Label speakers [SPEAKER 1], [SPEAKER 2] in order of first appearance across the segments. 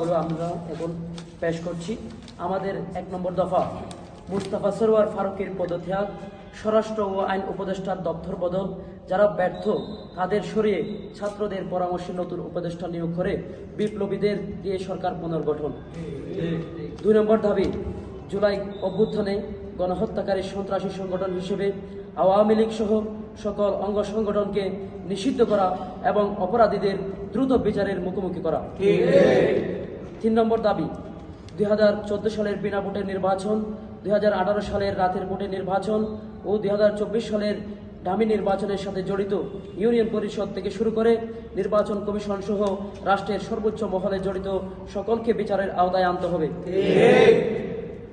[SPEAKER 1] বলে আমরা এখন পেশ করছি। আমাদের এক নম্বর দফা, মুস্তাফা সরোয়ার ফারুকের পদত্যাগ, স্বরাষ্ট্র ও আইন উপদেষ্টার দপ্তর বদল যারা ব্যর্থ, তাদের সরিয়ে ছাত্রদের পরামর্শে নতুন উপদেষ্টা নিয়োগ করে বিপ্লবীদের দিয়ে সরকার পুনর্গঠন। দুই নম্বর দাবি, জুলাই অভ্যুত্থানে গণহত্যাকারী সন্ত্রাসী সংগঠন হিসেবে আওয়ামী লীগ সহ সকল অঙ্গ সংগঠনকে নিষিদ্ধ করা এবং অপরাধীদের দ্রুত বিচারের মুখোমুখি করা। তিন নম্বর দাবি দুই হাজার চোদ্দ সালের বিনা ভোটের নির্বাচন দুই হাজার আঠারো সালের রাতের ভোটের নির্বাচন ও দুই হাজার চব্বিশ সালের ডামি নির্বাচনের সাথে জড়িত ইউনিয়ন পরিষদ থেকে শুরু করে নির্বাচন কমিশন সহ রাষ্ট্রের সর্বোচ্চ মহলে জড়িত সকলকে বিচারের আওতায় আনতে হবে।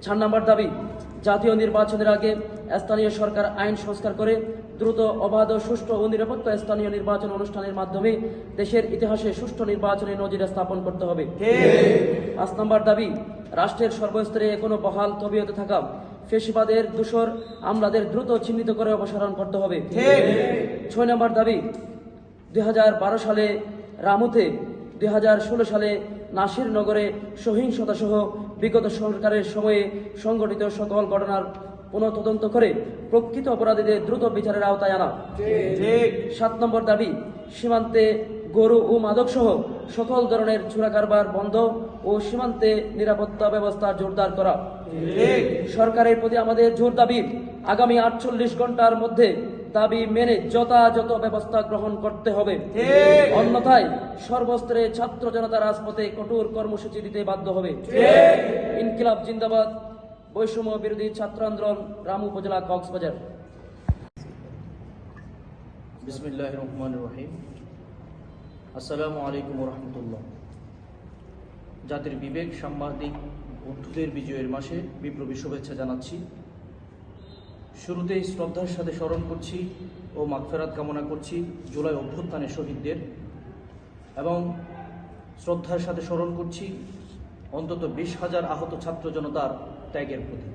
[SPEAKER 1] চার নম্বর দাবি জাতীয় নির্বাচনের আগে স্থানীয় সরকার আইন সংস্কার করে দ্রুত, অবাধ, সুষ্ঠু ও নিরপেক্ষ স্থানীয় নির্বাচন অনুষ্ঠানের মাধ্যমে দেশের ইতিহাসে সুষ্ঠু নির্বাচনের নজির স্থাপন করতে হবে। পাঁচ নম্বর দাবি, রাষ্ট্রের সর্বস্তরে এখনও বহাল তবিয়তে থাকা ফেসিবাদের দূষর আমলাদের দ্রুত চিহ্নিত করে অপসারণ করতে হবে। ছয় নম্বর দাবি, দুই হাজার বারো সালে রামুতে দু হাজার ষোলো সালে নাসিরনগরে সহিংসতা সহ বিগত সরকারের সময়ে সংঘটিত সকল ঘটনার পুনঃতদন্ত করে প্রকৃত অপরাধীদের দ্রুত বিচারের আওতায় আনা। সাত নম্বর দাবি সীমান্তে গরু ও মাদক সহ সকল ধরনের চোরা কারবার বন্ধ ও সীমান্তে নিরাপত্তা ব্যবস্থা জোরদার করা। সরকারের প্রতি আমাদের জোর দাবি আগামী আটচল্লিশ ঘণ্টার মধ্যে দাবি মেনে যথাযথ ব্যবস্থা গ্রহণ করতে হবে। অন্যথায় সর্বস্তরে ছাত্র জনতা রাজপথে কঠোর কর্মসূচি দিতে বাধ্য হবে। ইনকিলাব জিন্দাবাদ। বৈষম্য বিরোধী ছাত্র আন্দোলন রাম উপজেলা কক্সবাজার।
[SPEAKER 2] বিসমিল্লাহ রহমান রহিম। আসসালামু আলাইকুম রহমতুল্লাহ। জাতির বিবেক সাংবাদিক বন্ধুদের বিজয়ের মাসে বিপ্লবী শুভেচ্ছা জানাচ্ছি। শুরুতেই শ্রদ্ধার সাথে স্মরণ করছি ও মাগফেরাত কামনা করছি জুলাই অভ্যুত্থানের শহীদদের। এবং শ্রদ্ধার সাথে স্মরণ করছি অন্তত বিশ হাজার আহত ছাত্র জনতার ত্যাগের প্রতি।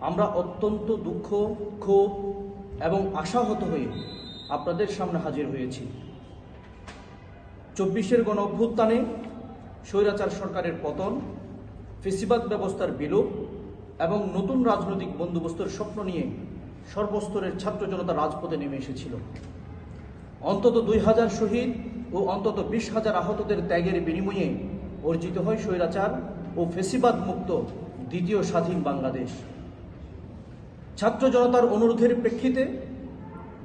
[SPEAKER 2] আমরা অত্যন্ত দুঃখ, ক্ষোভ এবং আশাহত হয়ে আপনাদের সামনে হাজির হয়েছি। চব্বিশের গণ অভ্যুত্থানে স্বৈরাচার সরকারের পতন, ফেসিবাদ ব্যবস্থার বিলোপ এবং নতুন রাজনৈতিক বন্দোবস্তের স্বপ্ন নিয়ে সর্বস্তরের ছাত্র জনতা রাজপথে নেমে এসেছিল। অন্তত দুই হাজার শহীদ ও অন্তত বিশ হাজার আহতদের ত্যাগের বিনিময়ে অর্জিত হয় স্বৈরাচার ও ফেসিবাদ মুক্ত দ্বিতীয় স্বাধীন বাংলাদেশ। ছাত্র জনতার অনুরোধের প্রেক্ষিতে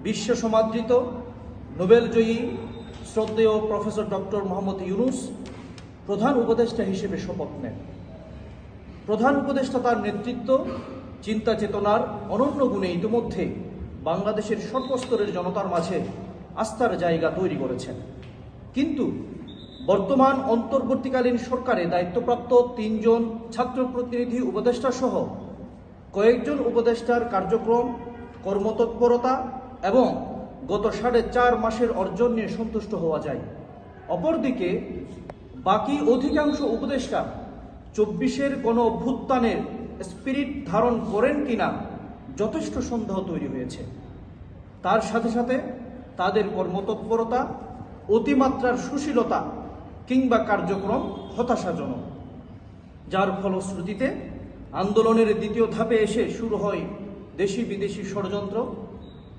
[SPEAKER 2] বিশ্ব সমাদৃত, নোবেলজয়ী, শ্রদ্ধেয় প্রফেসর ডক্টর মোহাম্মদ ইউনুস প্রধান উপদেষ্টা হিসেবে শপথ নেন। প্রধান উপদেষ্টা তার নেতৃত্ব, চিন্তা চেতনার অনন্য গুণে ইতিমধ্যে বাংলাদেশের সর্বস্তরের জনতার মাঝে আস্থার জায়গা তৈরি করেছেন। কিন্তু বর্তমান অন্তর্বর্তীকালীন সরকারে দায়িত্বপ্রাপ্ত তিনজন ছাত্র প্রতিনিধি উপদেষ্টা সহ কয়েকজন উপদেষ্টার কার্যক্রম, কর্মতৎপরতা এবং গত সাড়ে চার মাসের অর্জন নিয়ে সন্তুষ্ট হওয়া যায়। অপরদিকে বাকি অধিকাংশ উপদেষ্টা চব্বিশের গণ অভ্যুত্থানের স্পিরিট ধারণ করেন কিনা যথেষ্ট সন্দেহ তৈরি হয়েছে। তার সাথে সাথে তাদের কর্মতৎপরতা, অতিমাত্রার সুশীলতা কিংবা কার্যক্রম হতাশাজনক, যার ফলশ্রুতিতে আন্দোলনের দ্বিতীয় ধাপে এসে শুরু হয় দেশি বিদেশি ষড়যন্ত্র,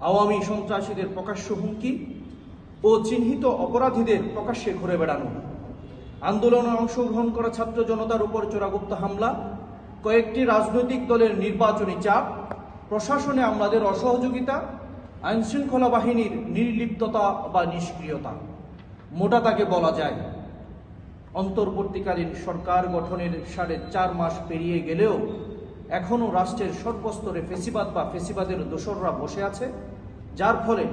[SPEAKER 2] আওয়ামী সন্ত্রাসীদের প্রকাশ্য হুমকি ও চিহ্নিত অপরাধীদের প্রকাশ্যে ঘুরে বেড়ানো। আন্দোলনে অংশগ্রহণ করা ছাত্র জনতার উপর চোরাগুপ্ত হামলা, কয়েকটি রাজনৈতিক দলের নির্বাচনী চাপ, প্রশাসনে আমাদের অসহযোগিতা, আইনশৃঙ্খলা বাহিনীর নির্লিপ্ততা বা নিষ্ক্রিয়তা। মোটা তাকে বলা যায়। অন্তর্বর্তীকালীন সরকার গঠনের সাড়ে চার মাস পেরিয়ে গেলেও এখনও রাষ্ট্রের সর্বস্তরে ফেসিবাদ বা ফেসিবাদের দোসররা বসে আছে, যার ফলে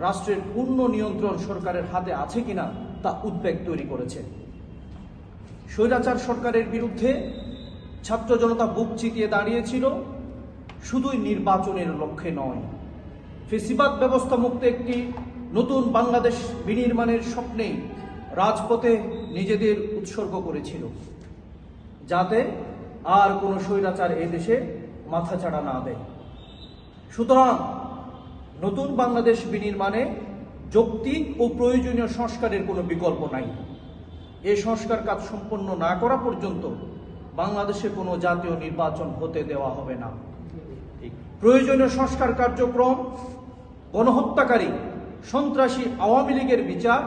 [SPEAKER 2] রাষ্ট্রের পূর্ণ নিয়ন্ত্রণ সরকারের হাতে আছে কিনা তা উদ্বেগ তৈরি করেছে। স্বৈরাচার সরকারের বিরুদ্ধে ছাত্র জনতা বুক চিতিয়ে দাঁড়িয়েছিল, শুধুই নির্বাচনের লক্ষ্যে নয়। ফেসিবাদ ব্যবস্থা মুক্ত একটি নতুন বাংলাদেশ বিনির্মাণের স্বপ্নে রাজপথে নিজেদের উৎসর্গ করেছিল, যাতে আর কোনো স্বৈরাচার এ দেশে মাথাচাড়া না দেয়। সুতরাং নতুন বাংলাদেশ বিনির্মাণে যৌক্তিক ও প্রয়োজনীয় সংস্কারের কোনো বিকল্প নাই। এই সংস্কার কাজ সম্পন্ন না করা পর্যন্ত বাংলাদেশে কোনো জাতীয় নির্বাচন হতে দেওয়া হবে না। প্রয়োজনীয় সংস্কার কার্যক্রম, গণহত্যাকারী, সন্ত্রাসী আওয়ামী লীগের বিচার,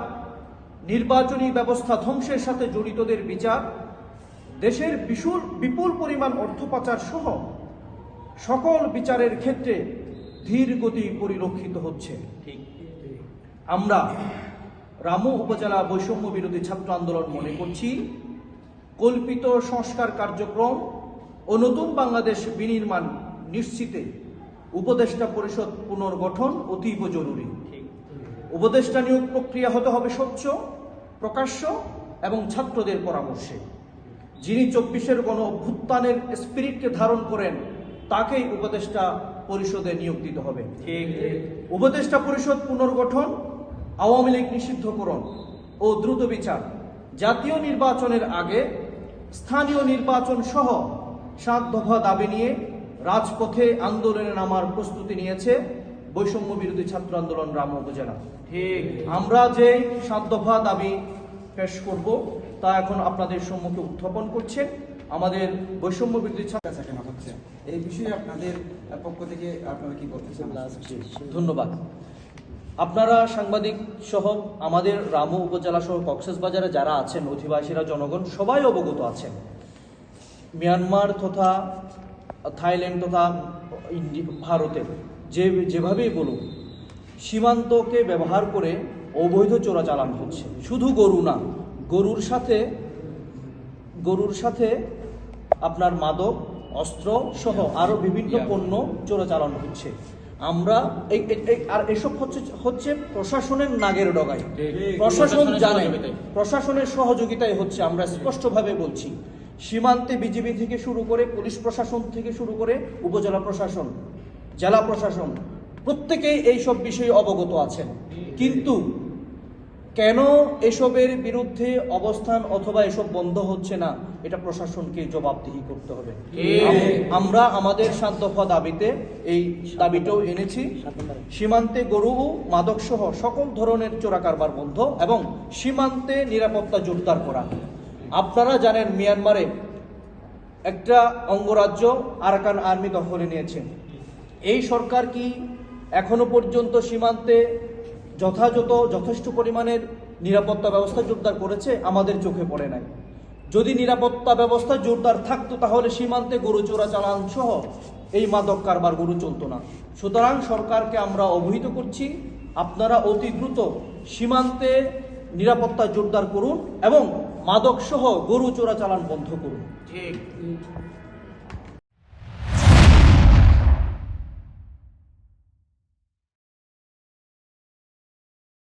[SPEAKER 2] নির্বাচনী ব্যবস্থা ধ্বংসের সাথে জড়িতদের বিচার, দেশের বিপুল বিপুল পরিমাণ অর্থ পাচার সহ সকল বিচারের ক্ষেত্রে ধীর গতি পরিলক্ষিত হচ্ছে। আমরা রামু উপজেলা বৈষম্য বিরোধী ছাত্র আন্দোলন মনে করছি। কল্পিত সংস্কার কার্যক্রম ও নতুন বাংলাদেশ বিনির্মাণ নিশ্চিতে উপদেষ্টা পরিষদ পুনর্গঠন অতীব জরুরি। উপদেষ্টা নিয়োগ প্রক্রিয়া হতে হবে স্বচ্ছ প্রকাশ্য এবং ছাত্রদের পরামর্শে। যিনি চব্বিশের গণ অভ্যুত্থানের স্পিরিটকে ধারণ করেন তাকেই উপদেষ্টা পরিষদে নিয়োগ দিতে হবে। উপদেষ্টা পরিষদ পুনর্গঠন আওয়ামী লীগ নিষিদ্ধকরণ ও দ্রুত বিচার জাতীয় নির্বাচনের আগে স্থানীয় নির্বাচন সহ সাত দফা দাবি নিয়ে রাজপথে আন্দোলনে নামার প্রস্তুতি নিয়েছে বৈষম্য বিরোধী ছাত্র আন্দোলন রাম উপজেলা। ঠিক। আমরা যে সাত দফা দাবি পেশ করব তা এখন আপনাদের সম্মুখে উত্থাপন করছে। আমাদের বৈষম্য বিরোধী ছাত্র
[SPEAKER 3] কেন হচ্ছে? এই বিষয়ে আপনাদের পক্ষ থেকে আপনারা কি বলতে চান?
[SPEAKER 2] ধন্যবাদ। আপনারা সাংবাদিক সহ আমাদের রামু উপজেলা সহ কক্সবাজারে যারা আছেন অধিবাসীরা জনগণ সবাই অবগত আছেন। মিয়ানমার তথা থাইল্যান্ড তথা ইন্ডি- ভারতে যে যেভাবেই বলুন সীমান্তকে ব্যবহার করে অবৈধ চোরাচালান হচ্ছে। শুধু গরু না গরুর সাথে গরুর সাথে আপনার মাদক অস্ত্র সহ আরও বিভিন্ন পণ্য চোরাচালান হচ্ছে। আমরা এই আর এসব হচ্ছে হচ্ছে প্রশাসনের নাগের ডগায়। প্রশাসন জানে। প্রশাসনের সহযোগিতায় হচ্ছে আমরা স্পষ্টভাবে বলছি। সীমান্তে বিজেপি থেকে শুরু করে পুলিশ প্রশাসন থেকে শুরু করে উপজেলা প্রশাসন জেলা প্রশাসন প্রত্যেকেই এইসব বিষয়ে অবগত আছেন। কিন্তু কেন এসবের বিরুদ্ধে অবস্থান অথবা এসব বন্ধ হচ্ছে না? এটা প্রশাসনকে জবাবদিহি করতে হবে। আমরা আমাদের সাত দফা দাবিতে এই দাবিটাও এনেছি। সীমান্তে গরু মাদক সহ সকল ধরনের চোরা কারবার বন্ধ এবং সীমান্তে নিরাপত্তা জোরদার করা। আপনারা জানেন মিয়ানমারে একটা অঙ্গরাজ্য আরাকান আর্মি দখলে নিয়েছে। এই সরকার কি এখনও পর্যন্ত সীমান্তে যথাযথ, যথেষ্ট পরিমাণের নিরাপত্তা ব্যবস্থা জোরদার করেছে, আমাদের চোখে পড়ে নাই। যদি নিরাপত্তা ব্যবস্থা জোরদার থাকতো, তাহলে সীমান্তে গরু চোরা চালান সহ এই মাদক কারবার গরু চলতো না। সুতরাং সরকারকে আমরা অবহিত করছি, আপনারা অতি দ্রুত সীমান্তে নিরাপত্তা জোরদার করুন এবং মাদক সহ গরু চোরা চালান বন্ধ করুন।
[SPEAKER 4] ঠিক।